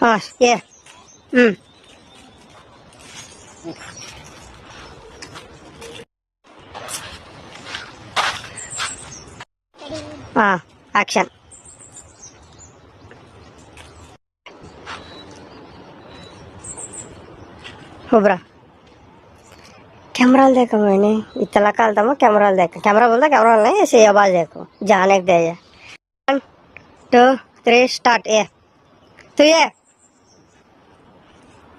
Oh, yeah. Mm. Ah, action. ಒಬ್ರ camera देखो मैंने इतना काल था कैमरा देख कैमरा बोलता कैमरा नहीं ऐसे आवाज़ देखो जाने दे वन टू थ्री स्टार्ट ए तो ये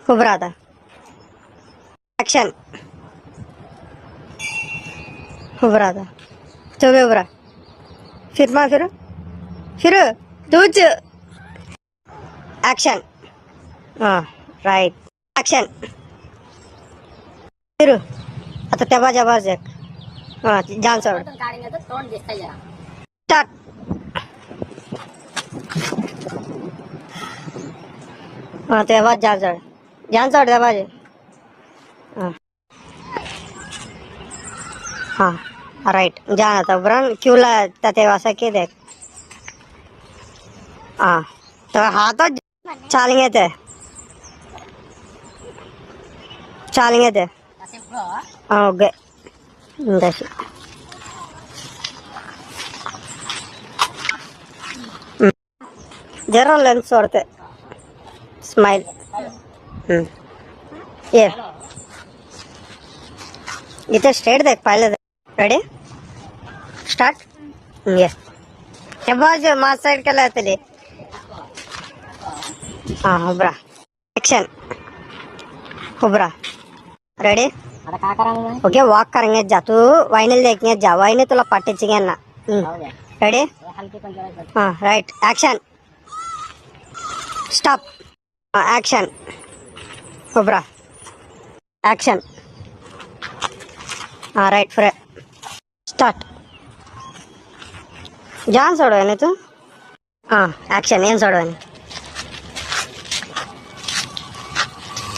उभरा था एक्शन उभरा था तो भी उभरा फिर माँ फिर फिर तुझ एक्शन राइट एक्शन फिर आता त्या बाज आवाज़ एक हा जान हा ते ध्यान चढ़ जा बाजे। हाँ।, हाँ राइट जाना आता बरं क्यूला त्या ते असं के देख? हाँ तो हाँ तो चालिए ते चालिए ते ओके देख जरा जरा और सोडते स्माइल। ಹ್ಞೂ ಏ. ಇತ್ತೆ ಸ್ಟ್ರೇಟ್ ದೇಕ್ ಪೈಲೆ ರೆಡಿ ಸ್ಟಾರ್ಟ್ ಎಸ್ ಹೆಬ್ಬಾಜು ಮಾ ಸೈಡ್ ಕೆಲ ಹತ್ತಲಿ ಹಾಂ, ಒಬ್ರ. एक्शन उबरा रेडी ओके वॉक करेंगे जा तू वाइनल देखेंगे जा वाइनल तुला पार्टी चाहिए ना रेडी हाँ राइट एक्शन स्टॉप एक्शन కొబ్రా యాక్షన్. రైట్ ఫ్రే. స్టార్ట్. జాన్ చూడవని తు యాక్షన్ ఏం చూడవని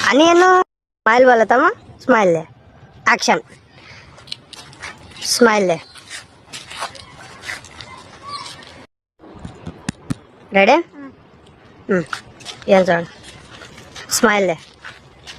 అని ఎన్ను? స్మైల్ బాలతామా స్మైల్ లే. యాక్షన్. స్మైల్లే రెడీ? ఏం సాడ స్మైల్ లే.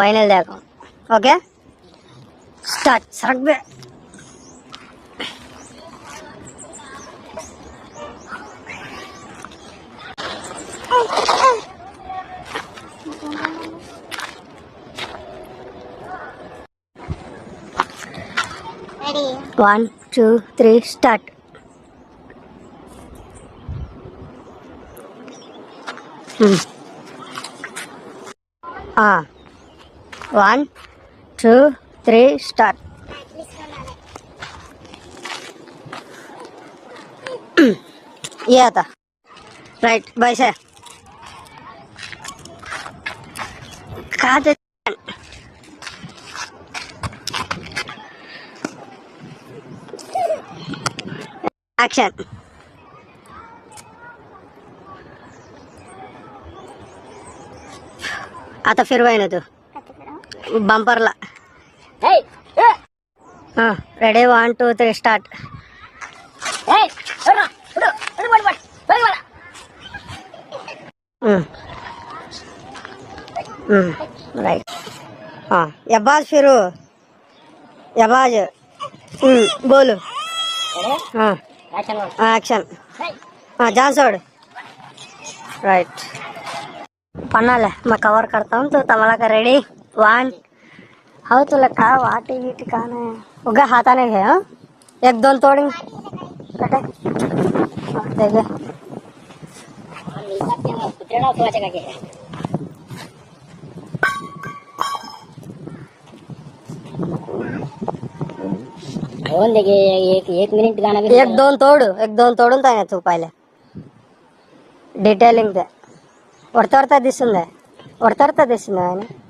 వైనల్ దాకా. ఓకే స్టార్ట్ సరగ్బే వన్ టూ త్రీ స్టార్ట్ ఆ टू थ्री स्टार्ट हाँ वन टू थ्री स्टार्ट ये आता राइट वैसे कहा दे एक्शन आता फिरवाय ना तू బంపర్లా. Ready one two three start. Right. ఎబాజ్ ఫిరు. ఎబాజ్ బోలు. యాక్షన్. జాన్సోడ్. రైట్. పన్నాలే మా కవర్ కడతాం. తమలాక రెడీ. तो तमला का रेडी वन हाँ तुला का वाटी गिटी का नाही उगा हाताने घे हाँ एक दोन तोडी कटे हाँ, दे घे कुत्रे नाव ठेवायचे का की होऊन दे की एक एक मिनिट गाणं बी एक दोन तोड एक दोन तोडून ताने तू पाहिले डिटेलिंग ते वरता वरता दिसून जाय ಹೊಡ್ತಾರ ತದಿಸಿ ನಾನು ತಸಿನೊಮ್ಮೆ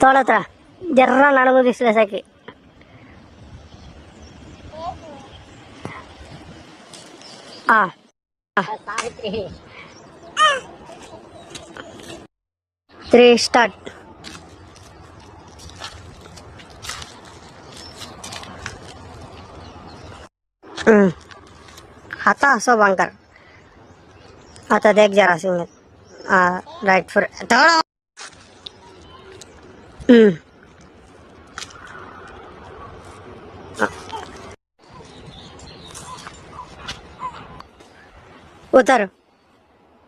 ತೋಳತ್ರ ಜರ್ರ ನನಗೂ ಬಿಸಿಲು ಸಾಕಿ ಹಾಂ ತ್ರೀ ಸ್ಟಾರ್ಟ್ हम्म आता असो बांकर आता देख जरा सिंग राइट फॉर थोड़ा उतर।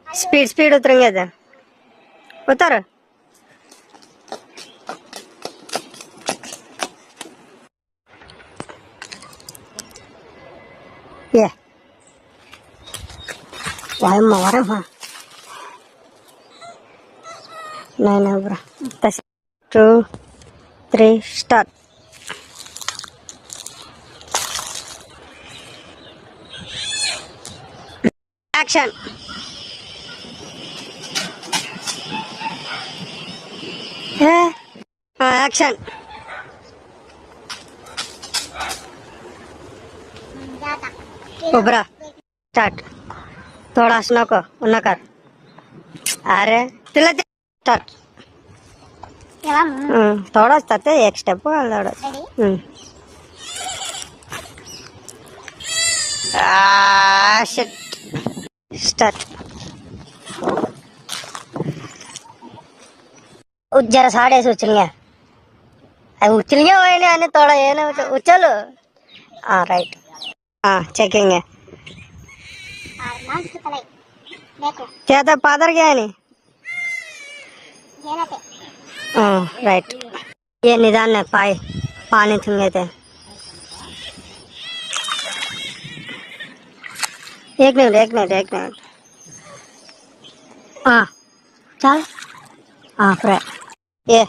स्पीड स्पीड उतरेंगे इधर। उतारो। ये। वायम वायम नहीं नहीं बुरा two, three, start. Action. Yeah. action. उबरा Start. थोड़ा सुनो को उन्ना कर अरे तिलक स्टार्ट తోడొచ్చు తత్తే ఎక్ స్టెప్ వాళ్ళు స్టార్ట్ జర సాడేసి ఉచ్చలింగా. అవి ఉచ్చలింగా పోయినా అని తోడ ఏనా ఉచ్చలు. Right checking. చేత పాదరగా అని. राइट ये निदान है पाए पानी थूंगे थे एक मिनट एक मिनट एक मिनट हाँ चल हाँ फ्रे ये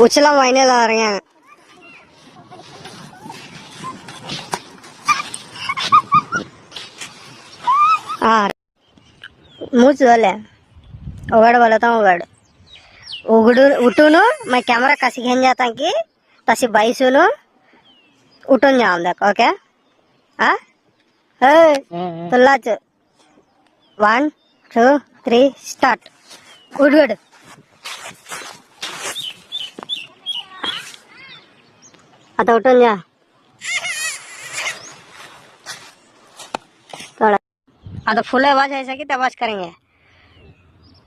उछला महीने ला रहे मुझ वाले उगड़ बोला उगड़ उठूनु मैं कैमरा कसी घेन जाता कि तसी बैसूनु उठून जाऊँ देख ओके हाँ तो लाच वन टू थ्री स्टार्ट उड़ उड़ आता उठून जा आता फुल आवाज़ ऐसा कि आवाज़ करेंगे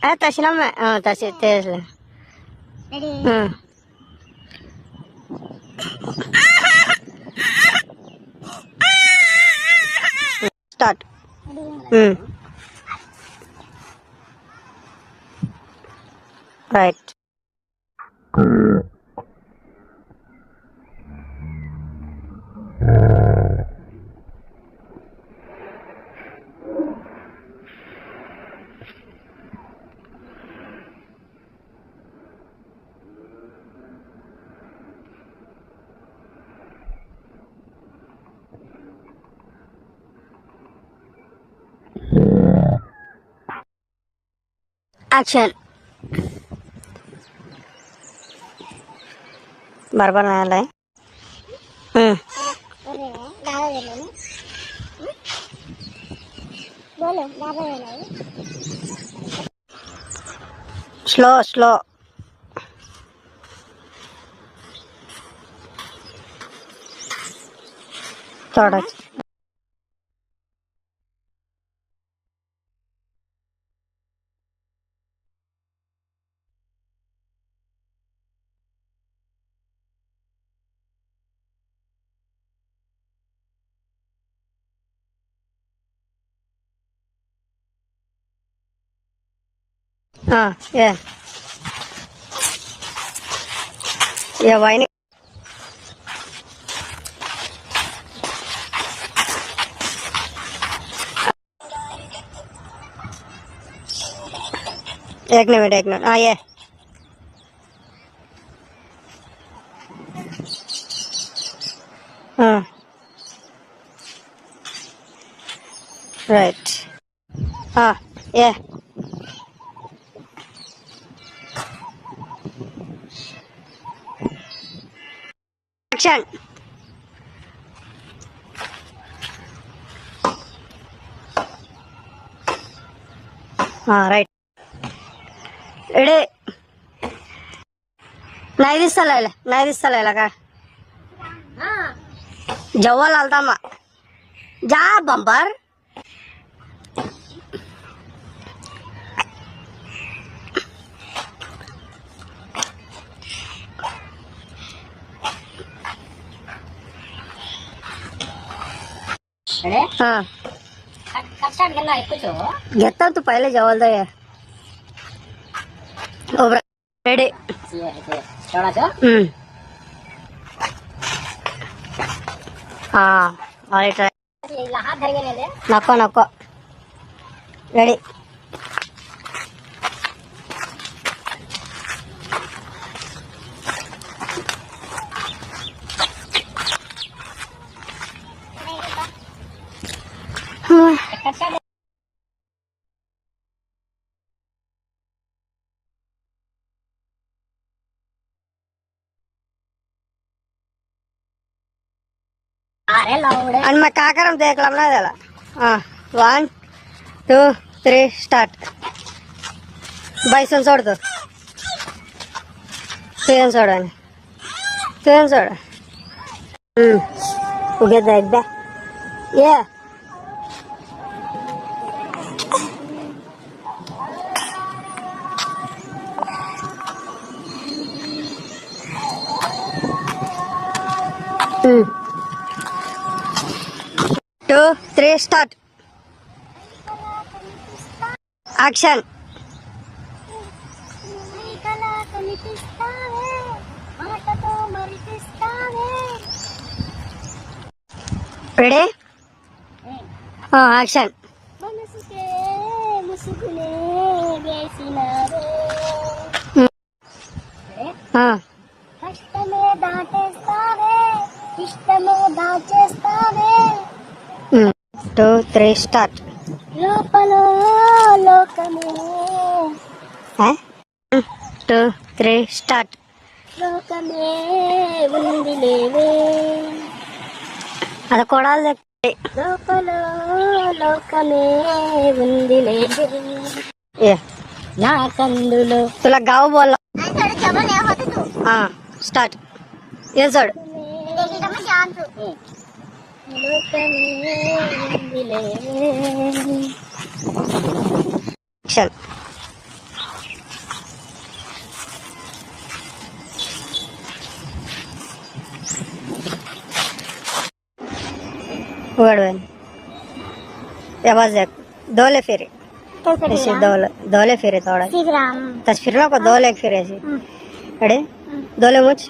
Ah, tá achando mais. Ah, tá se Tesla. Start. Hmm. Right. Action బరబర్ నాయాలి స్లో స్లో తోడచ్చు हां ये ये वाईन एक मिनिट एक मिनिट हा ये हां राईट हां ये Kitchen right ఎడే నైదిస్తలే నైదిస్తలే ఇలాగా. జవ్వాలి వెళ్తామా జా బంబర్. मा जा बंपर रेडी हा कट स्टार्ट करना है कुछ हो घेता तू पहिले जवळ जाय रेडी ये ये थोड़ा सा हम्म हा राईट राईट ఇలా हाथ धर के ले ले అని మా కాకరం తేకలంనా అదెలా వన్ టూ త్రీ స్టార్ట్ బైసన్ చూడదు తేన్ చూడండి తేన్ చూడ ఉగేద్దా ఎగ్దా ఏ? Mm. Three start. Action. Ready? Action. కష్టమే దాటేస్తావే ఇష్టమే దాచేస్తావే. Two three start. లోపల లోకము. Two three start. లోకమే ఉంది అది కూడా లోపల లోకమే ఉంది నా కందులు. తులా గావు బోల్. స్టార్ట్. ఏ చూడు चल। आवाज़ आवाज़ दोले फेरे। ऐसे दोले दोले फेरे थोड़ा तस फिर को दोले फेरे ऐसे। अरे दोले मुझ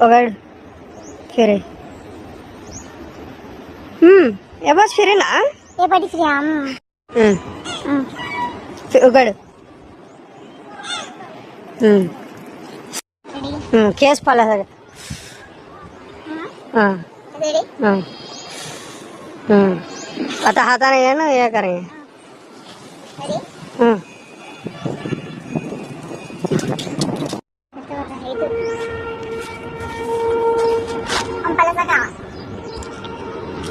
पकड़ फेरे। ಹ್ಮ್ ಯಾವ ಸರಿನಾ ఏ పడిసిరియా ಹ್ಮ್ ಉಗಳು ಹ್ಮ್ రెడీ ಹ್ಮ್ ಕೇಸ್ ಪಾಲ ಹಾಂ రెడీ ಹ್ಮ್ ಹ್ಮ್ ಅತ ಹಾತಾನೆ ಏನು ಏ ಕರೆಂಗೆ ಹ್ಮ್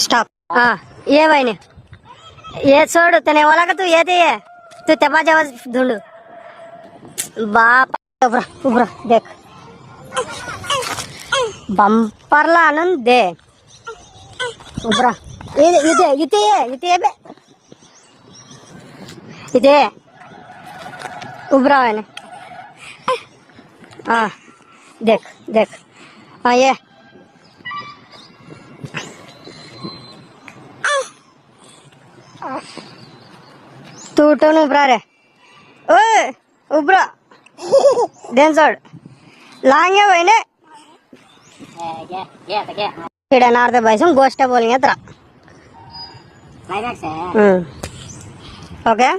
स्टॉप ये वहिनी ये छोड़ त्याने वाला का तू ये ये तू तेव्हा जेव्हा ढूंढ बाप उबरा उबरा देख ಬಂಪರ್ಲಾ ಅನ್ನೊಂದೇ ಒಬ್ರ ಇದೆ ये दे उबरा ಇದೆ ಉಬ್ರಾವೇನೆ हाँ देख देख हाँ ये తూటోను ఉబ్రారే ఓ ఉబ్రా. దేని చూడు లాంగే పోయినే. ఇక్కడ నార్త బైసం గోష్ట బోలింగ్ ఎత్తరా ఓకే.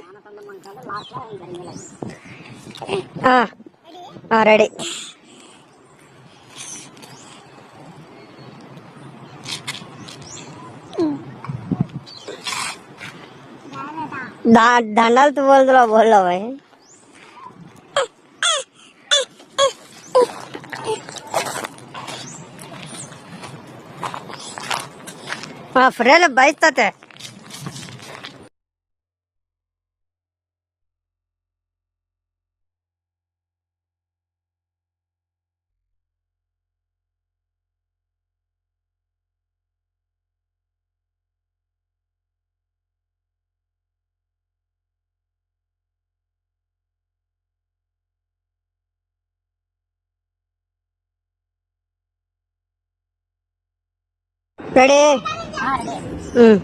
రెడీ దండాలు తు బోల్తులో బోల్లో భాయ్ ఫ్రేలు బయtate રેડી? હમ.